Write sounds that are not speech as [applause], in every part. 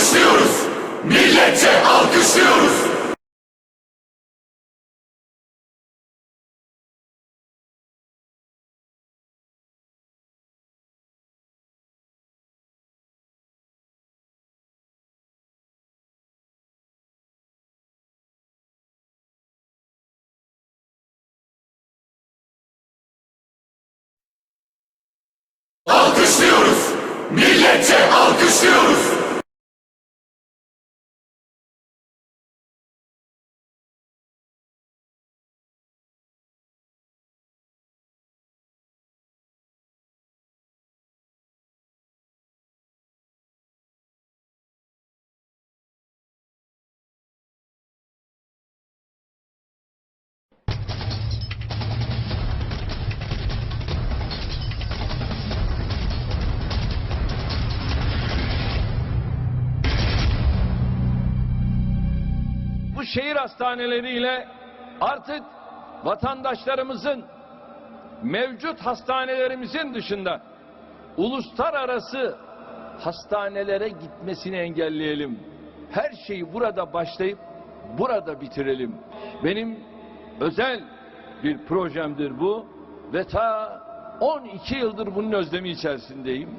Alkışlıyoruz. Milletçe alkışlıyoruz. Alkışlıyoruz. Milletçe alkışlıyoruz. Şehir hastaneleriyle artık vatandaşlarımızın mevcut hastanelerimizin dışında uluslararası hastanelere gitmesini engelleyelim. Her şeyi burada başlayıp burada bitirelim. Benim özel bir projemdir bu ve ta 12 yıldır bunun özlemi içerisindeyim.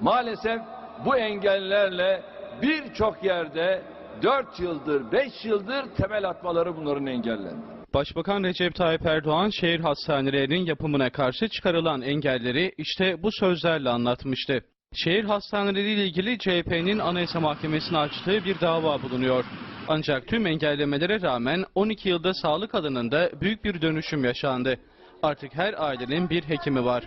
Maalesef bu engellerle birçok yerde 4 yıldır, 5 yıldır temel atmaları bunların engellendi. Başbakan Recep Tayyip Erdoğan şehir hastanelerinin yapımına karşı çıkarılan engelleri işte bu sözlerle anlatmıştı. Şehir hastaneleriyle ilgili CHP'nin Anayasa Mahkemesi'ne açtığı bir dava bulunuyor. Ancak tüm engellemelere rağmen 12 yılda sağlık alanında büyük bir dönüşüm yaşandı. Artık her ailenin bir hekimi var.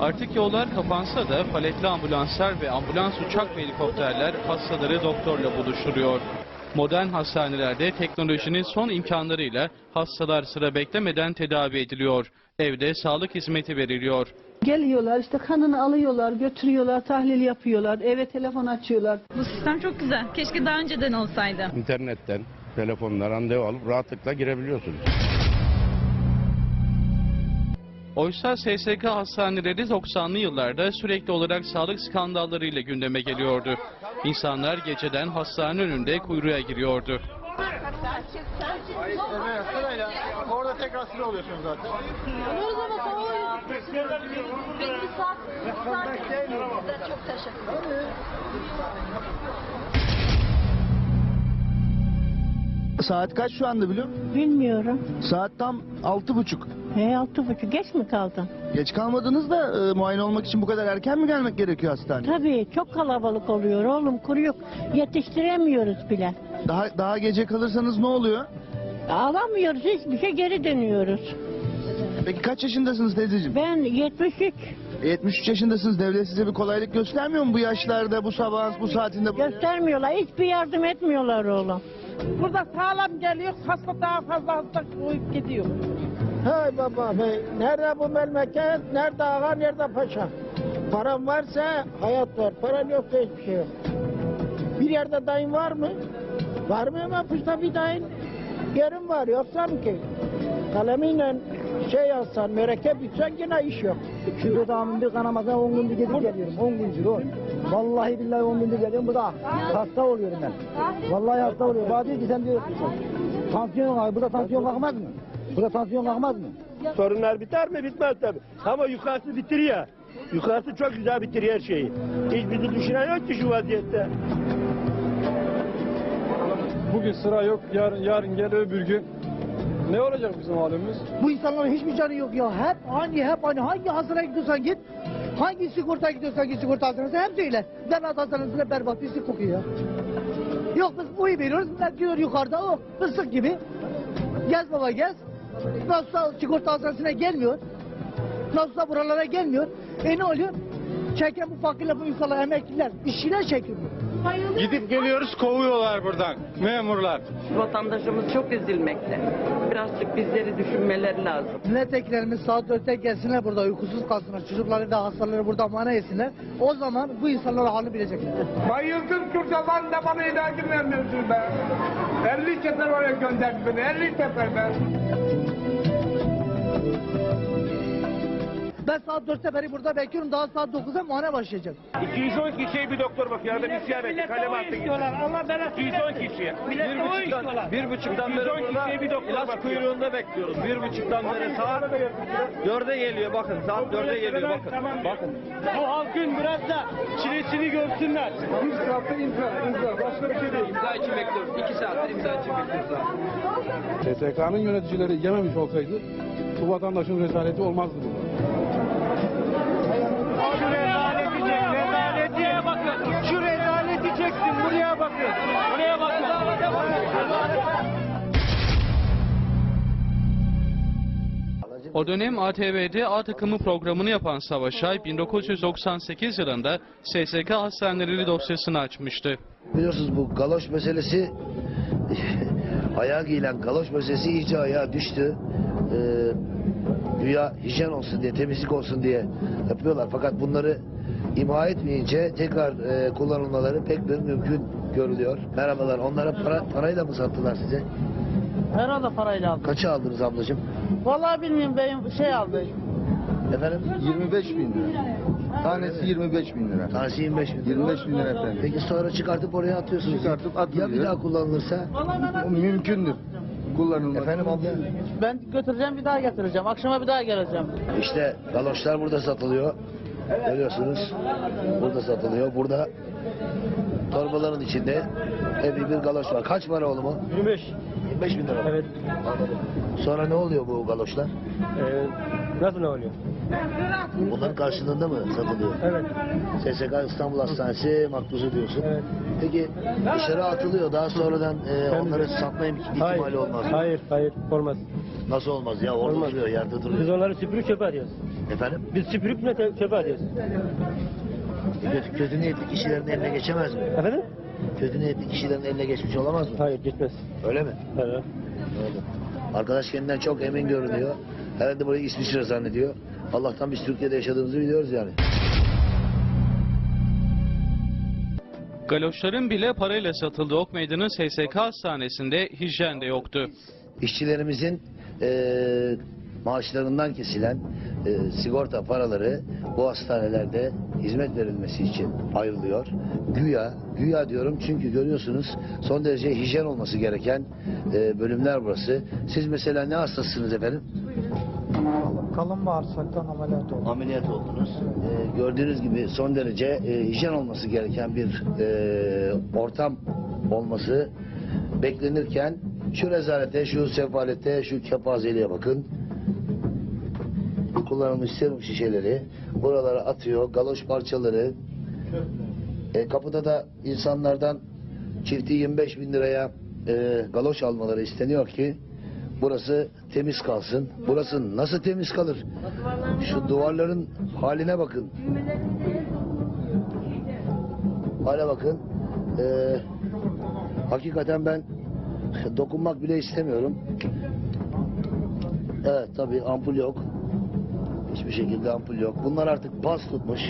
Artık yollar kapansa da paletli ambulanslar ve ambulans uçak ve helikopterler hastaları doktorla buluşturuyor. Modern hastanelerde teknolojinin son imkanlarıyla hastalar sıra beklemeden tedavi ediliyor. Evde sağlık hizmeti veriliyor. Geliyorlar işte kanını alıyorlar, götürüyorlar, tahlil yapıyorlar, eve telefon açıyorlar. Bu sistem çok güzel. Keşke daha önceden olsaydı. İnternetten, telefonla randevu alıp rahatlıkla girebiliyorsunuz. Oysa SSK hastaneleri 90'lı yıllarda sürekli olarak sağlık skandallarıyla gündeme geliyordu. İnsanlar geceden hastane önünde kuyruğa giriyordu. Orada tekrar sıra oluyorsunuz zaten. Oluyoruz ama sonra bir saat, bir saat Size çok teşekkür ederim. Saat kaç şu anda biliyor musun? Bilmiyorum. Saat tam altı buçuk. He altı buçuk geç mi kaldın? Geç kalmadınız da e, muayene olmak için bu kadar erken mi gelmek gerekiyor hastaneye? Tabii çok kalabalık oluyor oğlum kuru yok. Yetiştiremiyoruz bile. Daha daha gece kalırsanız ne oluyor? Alamıyoruz hiçbir şey geri dönüyoruz. Peki kaç yaşındasınız teyzeciğim? Ben 73 73 yaşındasınız. Devlet size bir kolaylık göstermiyor mu bu yaşlarda, bu sabah, bu saatinde? buraya? göstermiyorlar. Hiçbir yardım etmiyorlar oğlum. Burada sağlam geliyor, hasta daha fazla hasta uyup gidiyor. Hey baba hey, nerede bu memleket, nerede ağa, nerede paşa? Param varsa hayat var, paran yoksa hiçbir şey yok. Bir yerde dayın var mı? Var mı puşta bir dayın? Yerim var, yoksa mı ki? Kalemiyle şey yazsan, mürekkep bitsen yine iş yok. Şu dudağımın bir kanamasına 10 gündür gidip geliyorum, 10 gündür o. Vallahi billahi 10 gündür geliyorum, bu da hasta oluyorum ben. Vallahi hasta oluyorum. Bana diyor ki sen diyor, tansiyon var, burada tansiyon kalkmaz mı? Burada tansiyon kalkmaz mı? Sorunlar biter mi? Bitmez tabii. Ama yukarısı bitiriyor. Yukarısı çok güzel bitiriyor her şeyi. Hiç bizi düşünen yok ki şu vaziyette. Bugün sıra yok, yarın, yarın gel öbür gün. Ne olacak bizim halimiz? Bu insanların hiçbir canı yok ya. Hep aynı, hep aynı. Hangi hastaneye gidiyorsan git. Hangi sigorta gidiyorsan git sigorta hastanesine hep söyle. Devlet hastanesine berbat bir kokuyor ya. Yok biz buyu veriyoruz. Millet diyor yukarıda o fıstık gibi. Gez baba gez. Nasılsa sigorta hastanesine gelmiyor. Nasılsa buralara gelmiyor. E ne oluyor? Çeken bu fakirler bu insanlar emekliler. İşine Gidip geliyoruz kovuyorlar buradan memurlar. Vatandaşımız çok ezilmekte. Birazcık bizleri düşünmeleri lazım. Milletvekillerimiz saat 4'te gelsinler burada uykusuz kalsınlar. Çocukları da hastaları burada mana yesinler. O zaman bu insanlar halini bilecekler. Bayıldım lan da bana ilacı vermiyorsun be. 50 sefer oraya gönderdi beni 50 sefer be. Ben saat 4'te beri burada bekliyorum. Daha saat 9'da muayene başlayacak. 210 kişiye bir doktor bakıyor. Arada bir isyan etti. Kalem attı. istiyorlar. Allah belasını 210 kişiye. Millet o istiyorlar. Bir buçuktan beri burada bir doktor ilaç kuyruğunda bekliyoruz. Bir buçuktan beri saat dörde geliyor bakın. Saat dörde geliyor bakın. Bakın. Bu halkın biraz da çilesini görsünler. Bir saatte imza. imza. Başka bir şey değil. İmza için bekliyoruz. İki saattir imza için bekliyoruz. SSK'nın yöneticileri yememiş olsaydı bu vatandaşın rezaleti olmazdı burada. Şu rezaleti çek. Rezaleti. bakın. Şu rezaleti çeksin. Buraya bakın. Buraya bakın. O dönem ATV'de A takımı programını yapan Savaşay 1998 yılında SSK hastaneleri dosyasını açmıştı. Biliyorsunuz bu galoş meselesi [laughs] ayağa giyilen galoş meselesi iyice ayağa düştü. Ee, güya hijyen olsun diye, temizlik olsun diye yapıyorlar. Fakat bunları imha etmeyince tekrar e, kullanılmaları pek bir mümkün görülüyor. Merhabalar. Onlara para, parayla mı sattılar size? Herhalde parayla aldı. Kaça aldınız ablacığım? Vallahi bilmiyorum benim şey aldı. Efendim? 25 bin lira. Tanesi 25 bin lira. Tanesi 25 bin. 25 bin lira efendim. Peki sonra çıkartıp oraya atıyorsunuz. Çıkartıp Ya bir atılıyor. daha kullanılırsa? O mümkündür. Kullanılması. Efendim abla? Ben götüreceğim bir daha getireceğim. Akşama bir daha geleceğim. İşte galoşlar burada satılıyor. Görüyorsunuz. Burada satılıyor. Burada torbaların içinde epey bir galoş var. Kaç para oğlum o? 25. 25 bin lira. Evet. Anladım. Sonra ne oluyor bu galoşlar? Ee, nasıl ne oluyor? Bunların karşılığında mı satılıyor? Evet. SSK İstanbul Hastanesi makbuzu diyorsun. Evet. Peki dışarı atılıyor. Daha sonradan e, onları satma im- ihtimali olmaz mı? Hayır, hayır. Olmaz. Nasıl olmaz ya? Orada Olmaz. duruyor, yerde Biz duruyor. onları süpürüp çöpe atıyoruz. Efendim? Biz süpürüp ne te- çöpe atıyoruz. Kötü, kötü niyetli kişilerin eline geçemez mi? Efendim? Kötü niyetli kişilerin eline geçmiş olamaz mı? Hayır, gitmez. Öyle mi? Evet. Anladım. Arkadaş kendinden çok emin görünüyor. Herhalde burayı İsviçre zannediyor. Allah'tan biz Türkiye'de yaşadığımızı biliyoruz yani. Galoşların bile parayla satıldığı Ok Meydanı SSK hastanesinde hijyen de yoktu. İşçilerimizin eee, maaşlarından kesilen eee, sigorta paraları bu hastanelerde hizmet verilmesi için ayrılıyor. Güya, güya diyorum çünkü görüyorsunuz son derece hijyen olması gereken eee, bölümler burası. Siz mesela ne hastasınız efendim? Kalın bağırsaktan ameliyat oldu. ameliyat oldunuz. Ee, gördüğünüz gibi son derece e, hijyen olması gereken bir e, ortam olması beklenirken şu rezalete, şu sefalete, şu kepazeliğe bakın. Kullanılmış serum şişeleri buralara atıyor, galoş parçaları. E, kapıda da insanlardan çifti 25 bin liraya e, galoş almaları isteniyor ki burası temiz kalsın. Burası nasıl temiz kalır? Şu duvarların haline bakın. Hale bakın. Ee, hakikaten ben dokunmak bile istemiyorum. Evet tabii ampul yok. Hiçbir şekilde ampul yok. Bunlar artık pas tutmuş.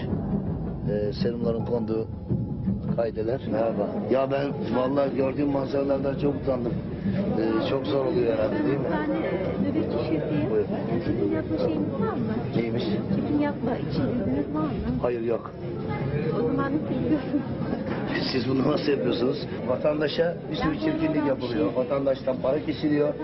Ee, serumların konduğu kaydeler. Merhaba. Ya ben vallahi gördüğüm manzaralardan çok utandım. Ee, çok zor oluyor herhalde değil mi? Bebek şişesi, Buyur. yapma şeyiniz var mı? Neymiş? Çekim yapma için izniniz var mı? Hayır yok. O zaman nasıl yapıyorsunuz? Siz bunu nasıl yapıyorsunuz? Vatandaşa bir sürü çirkinlik yapılıyor. Vatandaştan para kesiliyor.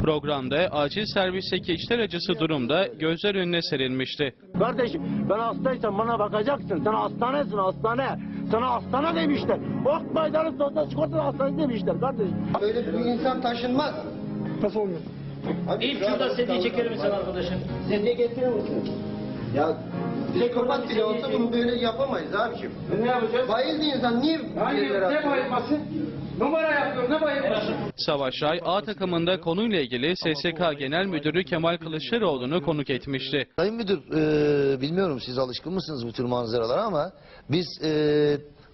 Programda acil servisteki içler acısı durumda gözler önüne serilmişti. Kardeşim ben hastaysam bana bakacaksın. Sen hastanesin hastane. Sana hastane demişler. Ok Meydanı Sosyal Sigorta Hastanesi demişler kardeşim. Böyle bir insan taşınmaz. Nasıl oluyor? İlk şurada sediye çekelim sen arkadaşım. Sediye getirir misin? Ya psikopat bile olsa bunu böyle yapamayız abiciğim. Ne yapacağız? Bayıldı insan niye? Hayır ne bayılması? Numara yapıyor ne bayılıyorsun? Savaş Ray A takımında konuyla ilgili SSK Genel Müdürü Kemal Kılıçdaroğlu'nu konuk etmişti. Sayın Müdür, e, bilmiyorum siz alışkın mısınız bu tür manzaralara ama biz e,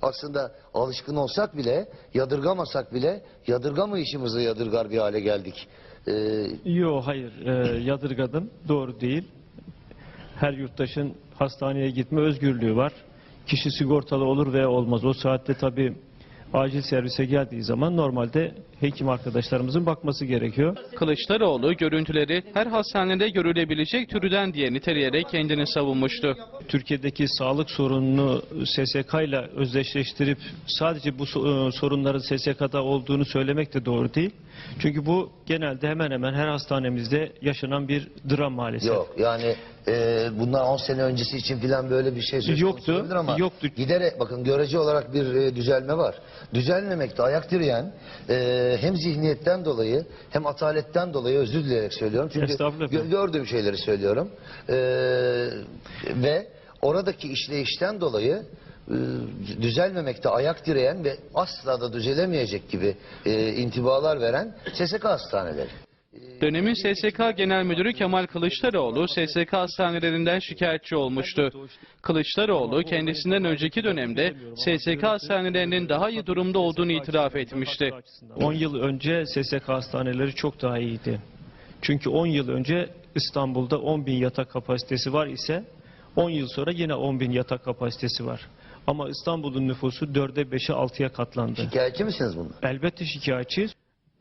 aslında alışkın olsak bile, yadırgamasak bile yadırgamayışımızı yadırgar bir hale geldik. E, Yok hayır e, yadırgadım doğru değil. Her yurttaşın hastaneye gitme özgürlüğü var. Kişi sigortalı olur veya olmaz. O saatte tabii acil servise geldiği zaman normalde hekim arkadaşlarımızın bakması gerekiyor. Kılıçdaroğlu görüntüleri her hastanede görülebilecek türden diye niteleyerek kendini savunmuştu. Türkiye'deki sağlık sorununu SSK ile özdeşleştirip sadece bu e, sorunların SSK'da olduğunu söylemek de doğru değil. Çünkü bu genelde hemen hemen her hastanemizde yaşanan bir dram maalesef. yok yani e, bundan 10 sene öncesi için filan böyle bir şey söz konusu Yoktu, olabilir ama yoktu. giderek bakın görece olarak bir e, düzelme var. Düzelmemekte ayak direyen e, hem zihniyetten dolayı hem ataletten dolayı özür dileyerek söylüyorum. Çünkü Estağfurullah gö- efendim. gördüğüm şeyleri söylüyorum. E, ve oradaki işleyişten dolayı düzelmemekte ayak direyen ve asla da düzelemeyecek gibi e, intibalar veren SSK hastaneleri. Dönemin SSK Genel Müdürü Kemal Kılıçdaroğlu SSK hastanelerinden şikayetçi olmuştu. Kılıçdaroğlu kendisinden önceki dönemde SSK hastanelerinin daha iyi durumda olduğunu itiraf etmişti. 10 yıl önce SSK hastaneleri çok daha iyiydi. Çünkü 10 yıl önce İstanbul'da 10 bin yatak kapasitesi var ise 10 yıl sonra yine 10 bin yatak kapasitesi var. Ama İstanbul'un nüfusu 4'e 5'e 6'ya katlandı. Şikayetçi misiniz bundan? Elbette şikayetçiyiz.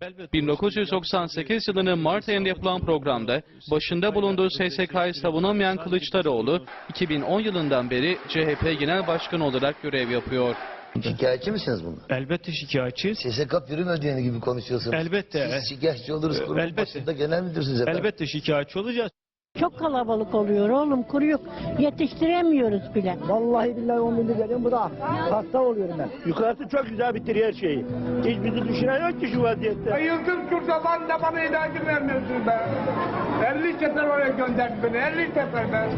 Elbette 1998 yılının Mart ayında yapılan programda başında bulunduğu SSK'yı savunamayan Kılıçdaroğlu 2010 yılından beri CHP Genel Başkanı olarak görev yapıyor. Şikayetçi misiniz bundan? Elbette şikayetçiyiz. SSK prim ödeyeni gibi konuşuyorsunuz. Elbette. Siz şikayetçi oluruz kurumun Elbette. başında genel müdürsünüz efendim. Elbette şikayetçi olacağız. Çok kalabalık oluyor oğlum kuruyuk. Yetiştiremiyoruz bile. Vallahi billahi 10 bin veriyorum bu da hasta oluyorum ben. Yukarısı çok güzel bitiriyor her şeyi. Hiç bizi düşünen yok ki şu vaziyette. Bayıldım şurada sen de bana ilacı vermiyorsun be. 50 sefer oraya gönderdin beni 50 sefer be.